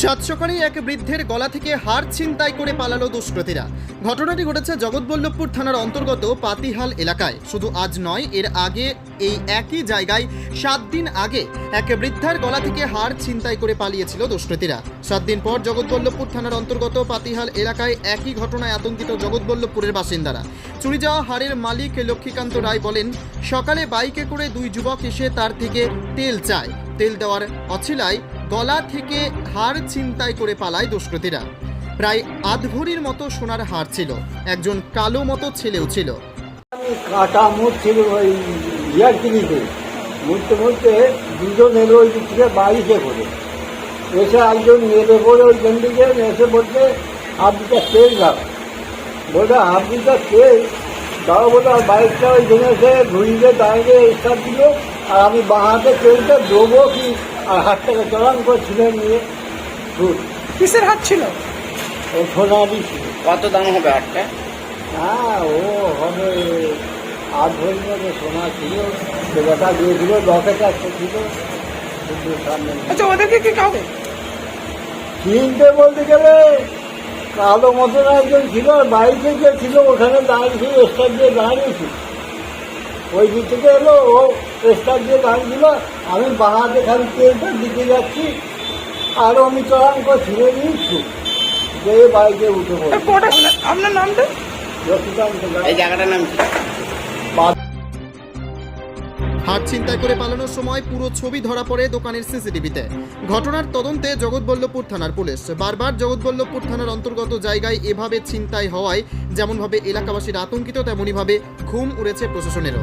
সাত সকালে এক বৃদ্ধের গলা থেকে হার ছিনতাই করে পালালো দুষ্কৃতীরা। ঘটনাটি ঘটেছে জগৎবল্লভপুর থানার অন্তর্গত পাতিহাল এলাকায়। শুধু আজ নয়, এর আগে এই একই জায়গায় সাত দিন আগে এক বৃদ্ধার গলা থেকে হার ছিনতাই করে পালিয়েছিল দুষ্কৃতীরা। সাত দিন পর জগৎবল্লভপুর থানার অন্তর্গত পাতিহাল এলাকায় একই ঘটনায় আতঙ্কিত জগৎবল্লভপুরের বাসিন্দারা। চুরি যাওয়া হারের মালিক লক্ষ্মীকান্ত রায় বলেন, সকালে বাইকে করে দুই যুবক এসে তার থেকে তেল চায়। তেল দেওয়ার অছিলায় গলা থেকে হার ছিনতাই করে পালায় দুষ্কৃতীরা। প্রায় আধভরির মতো সোনার হার ছিল, একজন কালো মতো ছেলেও ছিল। কাটা মুড়ছিল ওই ইয়ার কিনিতে। মুড়তে মুড়তে দুজন এলো ওই দিক থেকে বাইশে করে। এসে একজন নেবে বলে ওই দিকে এসে বলছে আপনিটা তেল দাও। বলছে আপনিটা তেল দাও বলে আর বাইকটা ওই জন্য এসে ঘুরিয়ে দাঁড়িয়ে স্টার্ট দিল। আর আমি বাঁ হাতে তেলটা দেবো কি আর হাতটাকে চলান করে ছিঁড়ে নিয়ে ঘুর। কিসের হাত ছিল? ও সোনারই ছিল। কত দাম হবে আটটা হ্যাঁ ও হবে আট ভরি মতো সোনা ছিল। সেটা দিয়েছিল লকেট একটা ছিল। কিন্তু আচ্ছা ওদেরকে কি কাউকে চিনতে বলতে গেলে কালো মতন একজন ছিল আর বাইকে যে ছিল ওখানে দাঁড়িয়েছিল স্টার দিয়ে দাঁড়িয়েছিল। ওই দিক থেকে এলো ও স্টার দিয়ে দাঁড়িয়েছিল আমি বাঁহাতে খালি তেলটা দিতে যাচ্ছি। আর আমি চলান করে ছিঁড়ে নিয়েছি যে বাইকে উঠে পড়ি আপনার নামটা এই জায়গাটার নাম কি? হার ছিনতাই করে পালানোর সময় পুরো ছবি ধরা পড়ে দোকানের সিসিটিভিতে। ঘটনার তদন্তে জগৎবল্লভপুর থানার পুলিশ। বারবার জগৎবল্লভপুর থানার অন্তর্গত জায়গায় এভাবে ছিনতাই হওয়ায় যেমনভাবে এলাকাবাসীর আতঙ্কিত তেমনইভাবে ঘুম উড়েছে প্রশাসনেরও।